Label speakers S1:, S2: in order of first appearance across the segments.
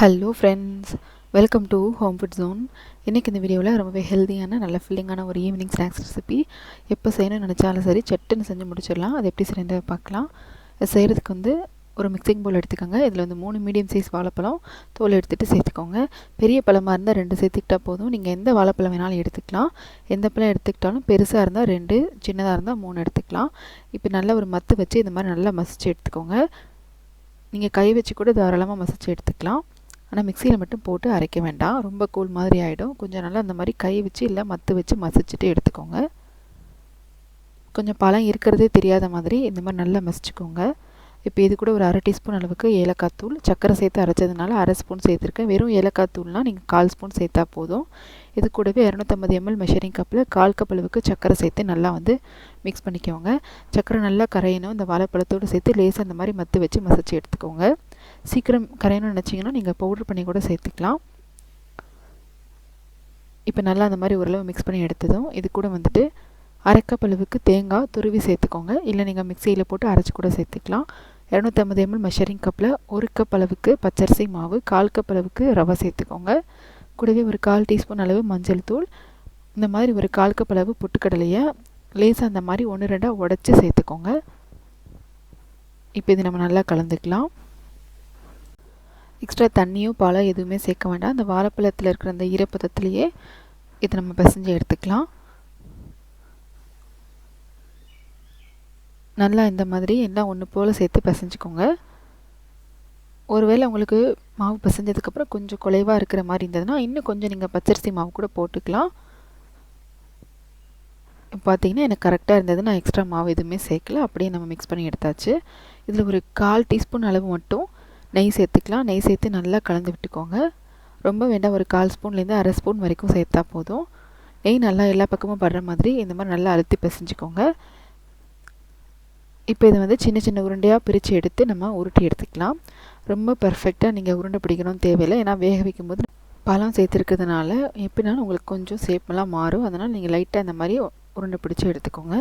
S1: Hello friends welcome to home food zone இன்றைக்கி இந்த வீடியோவில் ரொம்பவே ஹெல்த்தியான நல்ல ஃபில்லிங்கான ஒரு ஈவினிங் ஸ்நாக்ஸ் ரெசிபி எப்போ செய்யணும்னு நினச்சாலும் சரி சட்டுன்னு செஞ்சு முடிச்சிடலாம். அது எப்படி செய்யறது பார்க்கலாம். செய்கிறதுக்கு வந்து ஒரு மிக்சிங் போல் எடுத்துக்கோங்க. இதில் வந்து மூணு மீடியம் சைஸ் வாழைப்பழம் தோல் எடுத்துகிட்டு சேர்த்துக்கோங்க. பெரிய பழமாக இருந்தால் ரெண்டு சேர்த்துக்கிட்டா போதும். நீங்கள் எந்த வாழைப்பழம் வேணாலும் எடுத்துக்கலாம். எந்த பழம் எடுத்துக்கிட்டாலும் பெருசாக இருந்தால் ரெண்டு சின்னதாக இருந்தால் மூணு எடுத்துக்கலாம். இப்போ நல்ல ஒரு மத்து வச்சு இந்த மாதிரி நல்லா மசிச்சு எடுத்துக்கோங்க. நீங்கள் கை வச்சு கூட தாராளமாக மசிச்சு எடுத்துக்கலாம். ஆனால் மிக்சியில் மட்டும் போட்டு அரைக்க வேண்டாம். ரொம்ப கூழ் மாதிரி ஆகிடும் கொஞ்சம் நல்லா அந்த மாதிரி கை வச்சு இல்லை மத்து வச்சு மசிச்சுட்டு எடுத்துக்கோங்க. கொஞ்சம் பழம் இருக்கிறதே தெரியாத மாதிரி இந்த மாதிரி நல்லா மசிச்சுக்கோங்க. இப்போ இது கூட ஒரு அரை டீஸ்பூன் அளவுக்கு ஏலக்காய் தூள். சக்கரை சேர்த்து அரைச்சதுனால அரை ஸ்பூன் சேர்த்துருக்கேன். வெறும் ஏலக்காய் தூள்னால் நீங்கள் கால் ஸ்பூன் சேர்த்தா போதும். இது கூடவே இரநூத்தம்பது எம்எல் மெஷரிங் கப்பில் கால் கப் அளவுக்கு சக்கரை சேர்த்து நல்லா வந்து மிக்ஸ் பண்ணிக்கோங்க. சர்க்கரை நல்லா கரையணும். இந்த வாழைப்பழத்தோடு சேர்த்து லேசாக அந்த மாதிரி மத்து வச்சு மசிச்சு எடுத்துக்கோங்க. சீக்கிரம் கரையணும்னு நினச்சிங்கன்னா நீங்கள் பவுட்ரு பண்ணி கூட சேர்த்துக்கலாம். இப்போ நல்லா அந்த மாதிரி ஓரளவு மிக்ஸ் பண்ணி எடுத்ததும் இது கூட வந்துட்டு அரைக்கப் அளவுக்கு தேங்காய் துருவி சேர்த்துக்கோங்க. இல்லை நீங்கள் மிக்சியில் போட்டு அரைச்சி கூட சேர்த்துக்கலாம். இரநூத்தம்பது எம்எல் மெஷரிங் கப்பில் ஒரு கப் அளவுக்கு பச்சரிசி மாவு கால் கப் அளவுக்கு ரவை சேர்த்துக்கோங்க. கூடவே ஒரு கால் டீஸ்பூன் அளவு மஞ்சள் தூள் இந்த மாதிரி ஒரு கால் கப் அளவு பொட்டுக்கடலையை லேசாக அந்த மாதிரி ஒன்று ரெண்டாக உடச்சி சேர்த்துக்கோங்க. இப்போ இது நம்ம நல்லா கலந்துக்கலாம். எக்ஸ்ட்ரா தண்ணியும் பாலோ எதுவுமே சேர்க்க வேண்டாம். அந்த வாழைப்பழத்தில் இருக்கிற அந்த ஈரப்பதத்துலேயே இதை நம்ம பிசைஞ்சு எடுத்துக்கலாம். நல்லா இந்த மாதிரி எல்லாம் ஒன்று போல் சேர்த்து பிசைஞ்சுக்கோங்க. ஒருவேளை உங்களுக்கு மாவு பிசைஞ்சதுக்கப்புறம் கொஞ்சம் குலைவாக இருக்கிற மாதிரி இருந்ததுன்னா இன்னும் கொஞ்சம் நீங்கள் பச்சரிசி மாவு கூட போட்டுக்கலாம். பார்த்தீங்கன்னா எனக்கு கரெக்டாக இருந்தது. நான் எக்ஸ்ட்ரா மாவு எதுவுமே சேர்க்கல. அப்படியே நம்ம மிக்ஸ் பண்ணி எடுத்தாச்சு. இதில் ஒரு கால் டீஸ்பூன் அளவு மட்டும் நெய் சேர்த்துக்கலாம். நெய் சேர்த்து நல்லா கலந்து விட்டுக்கோங்க. ரொம்ப வேண்டாம் ஒரு கால் ஸ்பூன்லேருந்து அரை ஸ்பூன் வரைக்கும் சேர்த்தா போதும். நெய் நல்லா எல்லா பக்கமும் படுற மாதிரி இந்த மாதிரி நல்லா அழுத்தி பிசைஞ்சுக்கோங்க. இப்போ இதை வந்து சின்ன சின்ன உருண்டையாக பிரித்து எடுத்து நம்ம உருட்டி எடுத்துக்கலாம். ரொம்ப பர்ஃபெக்டாக நீங்கள் உருண்டை பிடிக்கணும்னு தேவையில்லை. ஏன்னா வேக வைக்கும்போது பழம் சேர்த்துருக்கிறதுனால எப்படினாலும் உங்களுக்கு கொஞ்சம் ஷேப்லாம் மாறும். அதனால் நீங்கள் லைட்டாக இந்த மாதிரி உருண்டை பிடிச்சி எடுத்துக்கோங்க.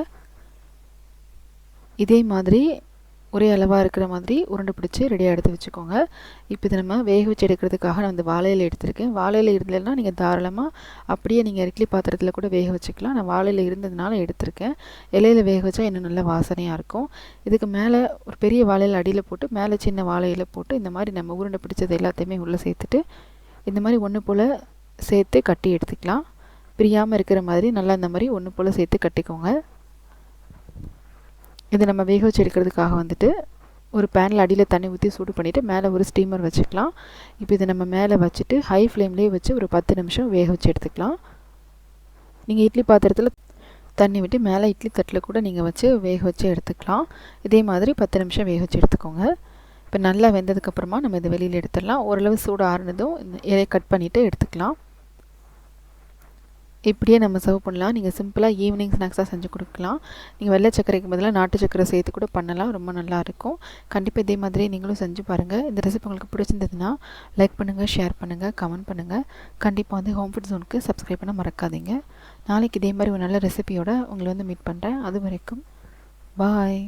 S1: இதே மாதிரி ஒரே அளவாக இருக்கிற மாதிரி உருண்டை பிடிச்சி ரெடியாக எடுத்து வச்சுக்கோங்க. இப்போ இதை நம்ம வேக வச்சு எடுக்கிறதுக்காக நான் வந்து வாழையில் எடுத்திருக்கேன். வாழையில் இருந்ததுன்னா நீங்கள் தாராளமாக அப்படியே நீங்கள் இட்லி பாத்திரத்தில் கூட வேக வச்சுக்கலாம். நான் வாழையில் இருந்ததுனால எடுத்திருக்கேன். இலையில் வேக வச்சா இன்னும் நல்ல வாசனையாக இருக்கும். இதுக்கு மேலே ஒரு பெரிய வாழையில் அடியில் போட்டு மேலே சின்ன வாழையில் போட்டு இந்த மாதிரி நம்ம உருண்டை பிடிச்சது எல்லாத்தையுமே உள்ளே சேர்த்துட்டு இந்த மாதிரி ஒன்று போல் சேர்த்து கட்டி எடுத்துக்கலாம். பிரியாமல் இருக்கிற மாதிரி நல்லா இந்த மாதிரி ஒன்று போல் சேர்த்து கட்டிக்கோங்க. இது நம்ம வேக வச்சு எடுக்கிறதுக்காக வந்துட்டு ஒரு பேனில் அடியில் தண்ணி ஊற்றி சூடு பண்ணிவிட்டு மேலே ஒரு ஸ்டீமர் வச்சுக்கலாம். இப்போ இதை நம்ம மேலே வச்சுட்டு ஹை ஃப்ளேம்லேயே வச்சு ஒரு பத்து நிமிஷம் வேக வச்சு எடுத்துக்கலாம். நீங்கள் இட்லி பாத்திரத்தில் தண்ணி விட்டு மேலே இட்லி தட்டில் கூட நீங்கள் வச்சு வேக வச்சு எடுத்துக்கலாம். இதே மாதிரி பத்து நிமிஷம் வேக வச்சு எடுத்துக்கோங்க. இப்போ நல்லா வெந்ததுக்கப்புறமா நம்ம இதை வெளியில் எடுத்துடலாம். ஓரளவு சூடு ஆறுனதும் இலையை கட் பண்ணிவிட்டு எடுத்துக்கலாம். இப்படியே நம்ம சர்வ் பண்ணலாம். நீங்கள் சிம்பிளாக ஈவினிங் ஸ்நாக்ஸாக செஞ்சு கொடுக்கலாம். நீங்கள் வெள்ளை சக்கரைக்கு பதிலாக நாட்டு சர்க்கரை சேர்த்து கூட பண்ணலாம். ரொம்ப நல்லாயிருக்கும் கண்டிப்பாக இதே மாதிரி நீங்களும் செஞ்சு பாருங்கள் இந்த ரெசிபி உங்களுக்கு பிடிச்சிருந்ததுன்னா லைக் பண்ணுங்கள் ஷேர் பண்ணுங்கள் கமெண்ட் பண்ணுங்கள் கண்டிப்பாக வந்து ஹோம் ஃபுட் ஜோனுக்கு சப்ஸ்கிரைப் பண்ண மறக்காதீங்க. நாளைக்கு இதே மாதிரி ஒரு நல்ல ரெசிபியோட உங்களை வந்து மீட் பண்ணுறேன் அது வரைக்கும் பாய்